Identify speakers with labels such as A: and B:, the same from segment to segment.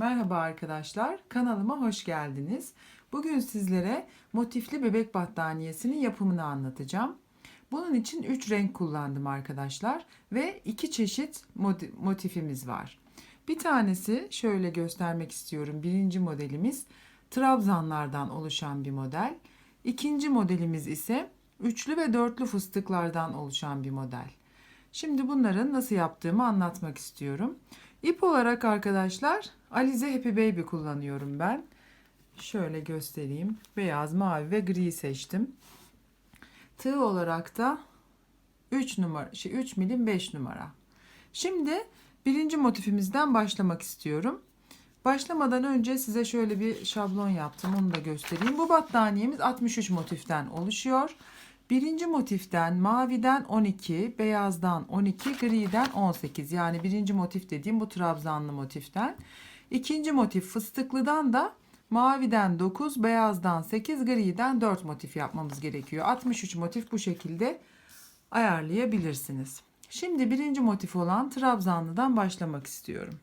A: Merhaba arkadaşlar, kanalıma hoş geldiniz. Bugün sizlere motifli bebek battaniyesinin yapımını anlatacağım. Bunun için 3 renk kullandım arkadaşlar ve 2 çeşit motifimiz var. Bir tanesi şöyle göstermek istiyorum. Birinci modelimiz trabzanlardan oluşan bir model. İkinci modelimiz ise üçlü ve dörtlü fıstıklardan oluşan bir model. Şimdi bunların nasıl yaptığımı anlatmak istiyorum. İp olarak arkadaşlar Alize Happy Baby kullanıyorum ben. Şöyle göstereyim. Beyaz, mavi ve gri seçtim. Tığ olarak da 3 numara, şey 3 milim 5 numara. Şimdi birinci motifimizden başlamak istiyorum. Başlamadan önce size şöyle bir şablon yaptım. Onu da göstereyim. Bu battaniyemiz 63 motiften oluşuyor. Birinci motiften maviden 12, beyazdan 12, griden 18. Yani birinci motif dediğim bu trabzanlı motiften. İkinci motif fıstıklıdan da maviden 9, beyazdan 8, griden 4 motif yapmamız gerekiyor. 63 motif bu şekilde ayarlayabilirsiniz. Şimdi birinci motif olan trabzanlıdan başlamak istiyorum.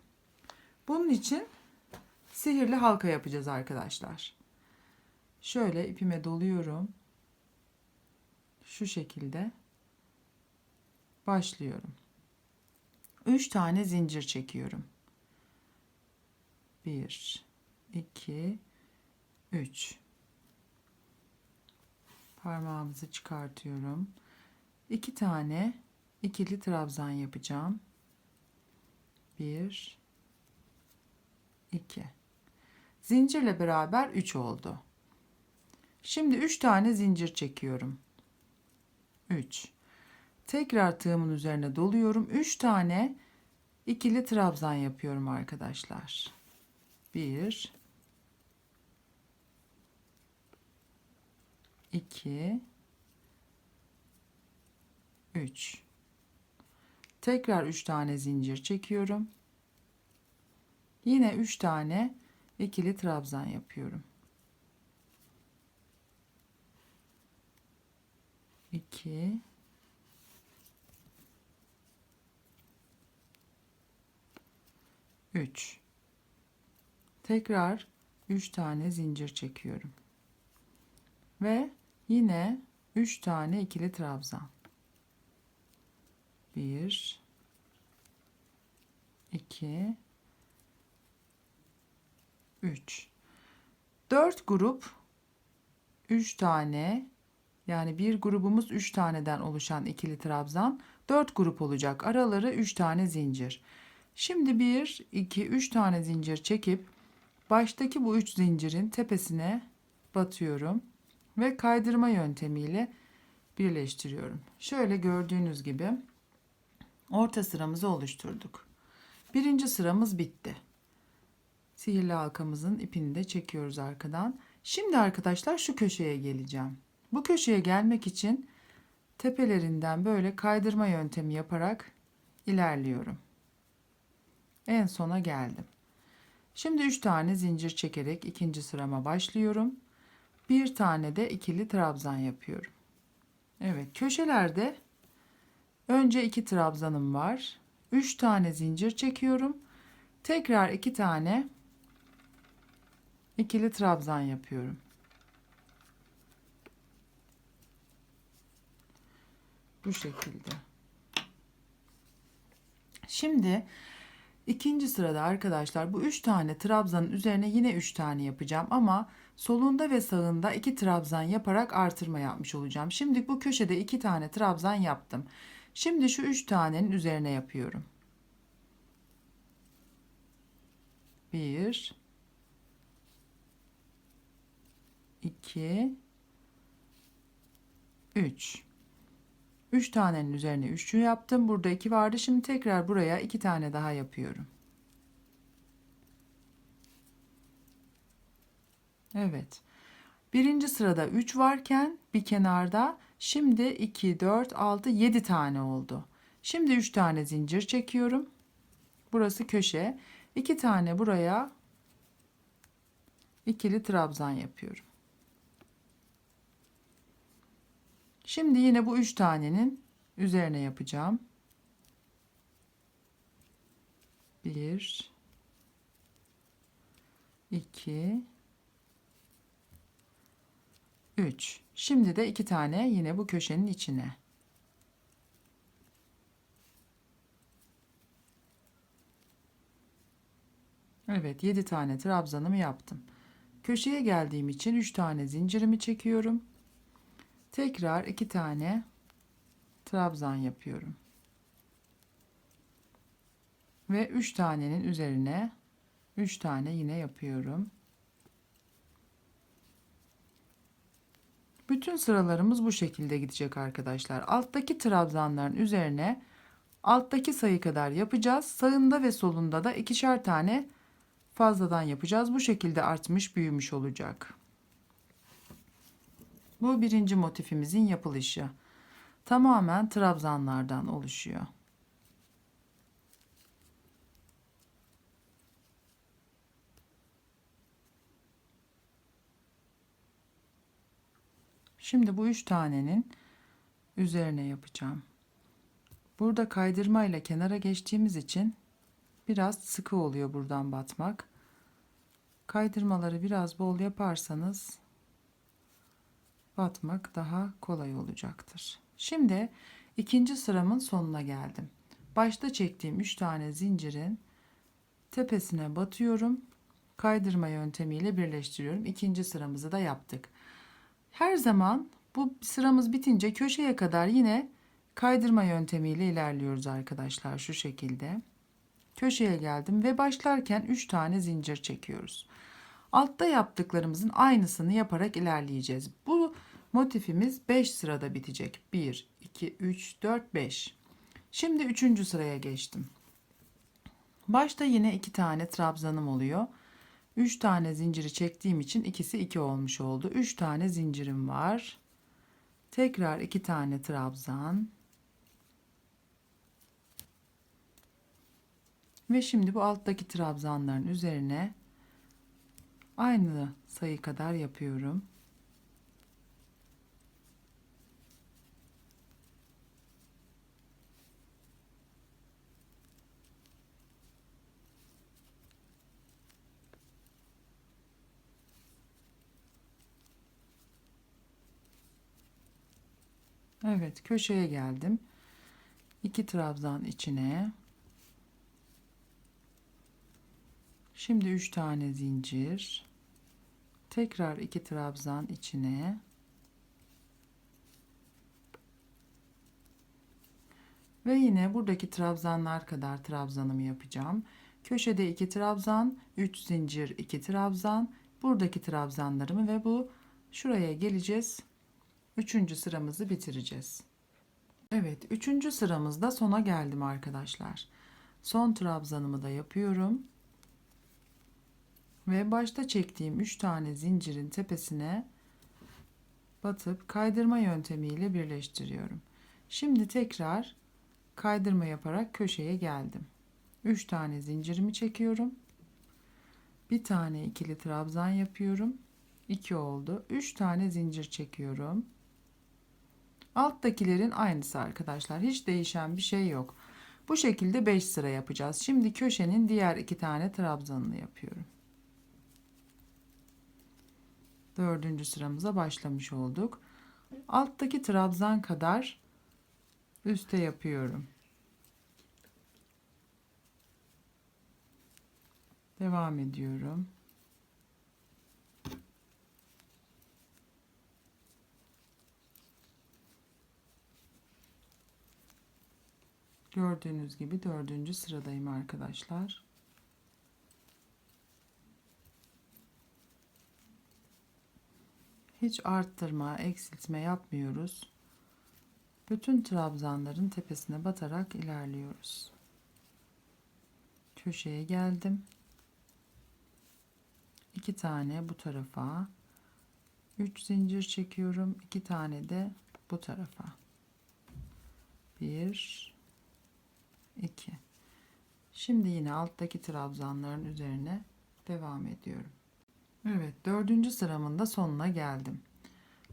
A: Bunun için sihirli halka yapacağız arkadaşlar. Şöyle ipime doluyorum şu şekilde başlıyorum. 3 tane zincir çekiyorum. 1 2 3 Parmağımızı çıkartıyorum. 2 tane ikili trabzan yapacağım. 1 2 Zincirle beraber 3 oldu. Şimdi 3 tane zincir çekiyorum. 3. Tekrar tığımın üzerine doluyorum. 3 tane ikili trabzan yapıyorum arkadaşlar. 1 2 3 Tekrar 3 tane zincir çekiyorum. Yine 3 tane ikili trabzan yapıyorum. 2 3 Tekrar 3 tane zincir çekiyorum. Ve yine 3 tane ikili trabzan. 1 2 3 4 grup 3 tane yani bir grubumuz 3 taneden oluşan ikili trabzan 4 grup olacak. Araları 3 tane zincir. Şimdi 1, 2, 3 tane zincir çekip baştaki bu 3 zincirin tepesine batıyorum ve kaydırma yöntemiyle birleştiriyorum. Şöyle gördüğünüz gibi orta sıramızı oluşturduk. Birinci sıramız bitti. Sihirli halkamızın ipini de çekiyoruz arkadan. Şimdi arkadaşlar şu köşeye geleceğim. Bu köşeye gelmek için tepelerinden böyle kaydırma yöntemi yaparak ilerliyorum. En sona geldim. Şimdi 3 tane zincir çekerek ikinci sırama başlıyorum. Bir tane de ikili trabzan yapıyorum. Evet köşelerde önce iki trabzanım var. 3 tane zincir çekiyorum. Tekrar iki tane ikili trabzan yapıyorum. Bu şekilde. Şimdi ikinci sırada arkadaşlar bu üç tane trabzanın üzerine yine üç tane yapacağım ama solunda ve sağında iki trabzan yaparak artırma yapmış olacağım. Şimdi bu köşede iki tane trabzan yaptım. Şimdi şu üç tanenin üzerine yapıyorum. Bir, iki, üç. 3 tanenin üzerine üçlü yaptım. Burada 2 vardı. Şimdi tekrar buraya 2 tane daha yapıyorum. Evet. Birinci sırada 3 varken bir kenarda şimdi 2, 4, 6, 7 tane oldu. Şimdi 3 tane zincir çekiyorum. Burası köşe. 2 tane buraya ikili trabzan yapıyorum. Şimdi yine bu üç tanenin üzerine yapacağım. Bir, 2 3 şimdi de iki tane yine bu köşenin içine Evet 7 tane trabzanımı yaptım. Köşeye geldiğim için 3 tane zincirimi çekiyorum. Tekrar 2 tane trabzan yapıyorum. Ve 3 tanenin üzerine 3 tane yine yapıyorum. Bütün sıralarımız bu şekilde gidecek arkadaşlar. Alttaki trabzanların üzerine alttaki sayı kadar yapacağız. Sağında ve solunda da ikişer tane fazladan yapacağız. Bu şekilde artmış büyümüş olacak. Bu birinci motifimizin yapılışı. Tamamen trabzanlardan oluşuyor. Şimdi bu üç tanenin üzerine yapacağım. Burada kaydırma ile kenara geçtiğimiz için biraz sıkı oluyor buradan batmak. Kaydırmaları biraz bol yaparsanız batmak daha kolay olacaktır. Şimdi ikinci sıramın sonuna geldim. Başta çektiğim 3 tane zincirin tepesine batıyorum. Kaydırma yöntemiyle birleştiriyorum. İkinci sıramızı da yaptık. Her zaman bu sıramız bitince köşeye kadar yine kaydırma yöntemiyle ilerliyoruz arkadaşlar şu şekilde. Köşeye geldim ve başlarken 3 tane zincir çekiyoruz. Altta yaptıklarımızın aynısını yaparak ilerleyeceğiz. Bu motifimiz 5 sırada bitecek. 1, 2, 3, 4, 5. Şimdi 3. sıraya geçtim. Başta yine 2 tane trabzanım oluyor. 3 tane zinciri çektiğim için ikisi 2 olmuş oldu. 3 tane zincirim var. Tekrar 2 tane trabzan. Ve şimdi bu alttaki trabzanların üzerine aynı sayı kadar yapıyorum. Evet köşeye geldim. 2 trabzan içine. Şimdi 3 tane zincir. Tekrar 2 trabzan içine. Ve yine buradaki trabzanlar kadar trabzanımı yapacağım. Köşede 2 trabzan, 3 zincir, 2 trabzan, buradaki trabzanlarımı ve bu şuraya geleceğiz. Üçüncü sıramızı bitireceğiz. Evet, üçüncü sıramızda sona geldim arkadaşlar. Son trabzanımı da yapıyorum. Ve başta çektiğim 3 tane zincirin tepesine batıp kaydırma yöntemiyle birleştiriyorum. Şimdi tekrar kaydırma yaparak köşeye geldim. 3 tane zincirimi çekiyorum. Bir tane ikili trabzan yapıyorum. 2 oldu. 3 tane zincir çekiyorum. Alttakilerin aynısı arkadaşlar. Hiç değişen bir şey yok. Bu şekilde 5 sıra yapacağız. Şimdi köşenin diğer iki tane trabzanını yapıyorum. Dördüncü sıramıza başlamış olduk. Alttaki trabzan kadar üste yapıyorum. Devam ediyorum. Gördüğünüz gibi dördüncü sıradayım arkadaşlar. Hiç arttırma, eksiltme yapmıyoruz. Bütün trabzanların tepesine batarak ilerliyoruz. Köşeye geldim. İki tane bu tarafa. Üç zincir çekiyorum. iki tane de bu tarafa. Bir, 2 şimdi yine alttaki trabzanların üzerine devam ediyorum Evet dördüncü sıramın da sonuna geldim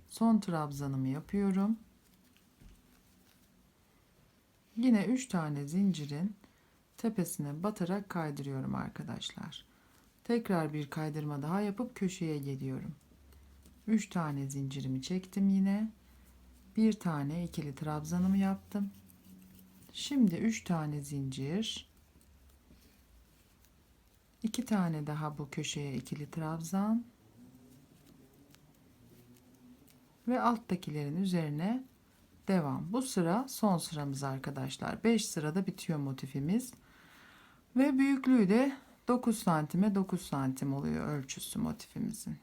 A: son trabzanımı yapıyorum yine 3 tane zincirin tepesine batarak kaydırıyorum arkadaşlar Tekrar bir kaydırma daha yapıp köşeye geliyorum. 3 tane zincirimi çektim yine. Bir tane ikili trabzanımı yaptım. Şimdi 3 tane zincir. 2 tane daha bu köşeye ikili trabzan. Ve alttakilerin üzerine devam. Bu sıra son sıramız arkadaşlar. 5 sırada bitiyor motifimiz. Ve büyüklüğü de 9 santime 9 santim oluyor ölçüsü motifimizin.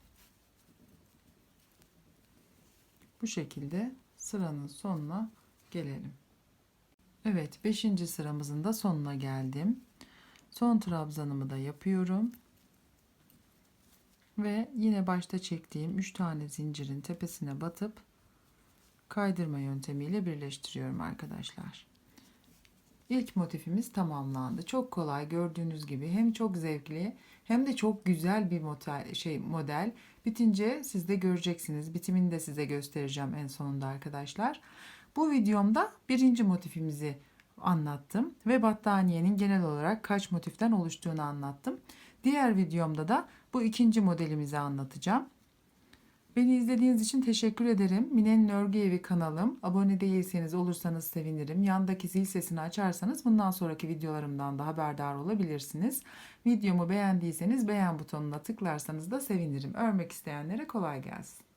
A: Bu şekilde sıranın sonuna gelelim. Evet 5. sıramızın da sonuna geldim. Son trabzanımı da yapıyorum. Ve yine başta çektiğim 3 tane zincirin tepesine batıp kaydırma yöntemiyle birleştiriyorum arkadaşlar. İlk motifimiz tamamlandı. Çok kolay gördüğünüz gibi hem çok zevkli hem de çok güzel bir model, şey model. Bitince siz de göreceksiniz. Bitimini de size göstereceğim en sonunda arkadaşlar. Bu videomda birinci motifimizi anlattım ve battaniyenin genel olarak kaç motiften oluştuğunu anlattım. Diğer videomda da bu ikinci modelimizi anlatacağım. Beni izlediğiniz için teşekkür ederim. Mine'nin Örgü Evi kanalım. Abone değilseniz olursanız sevinirim. Yandaki zil sesini açarsanız bundan sonraki videolarımdan da haberdar olabilirsiniz. Videomu beğendiyseniz beğen butonuna tıklarsanız da sevinirim. Örmek isteyenlere kolay gelsin.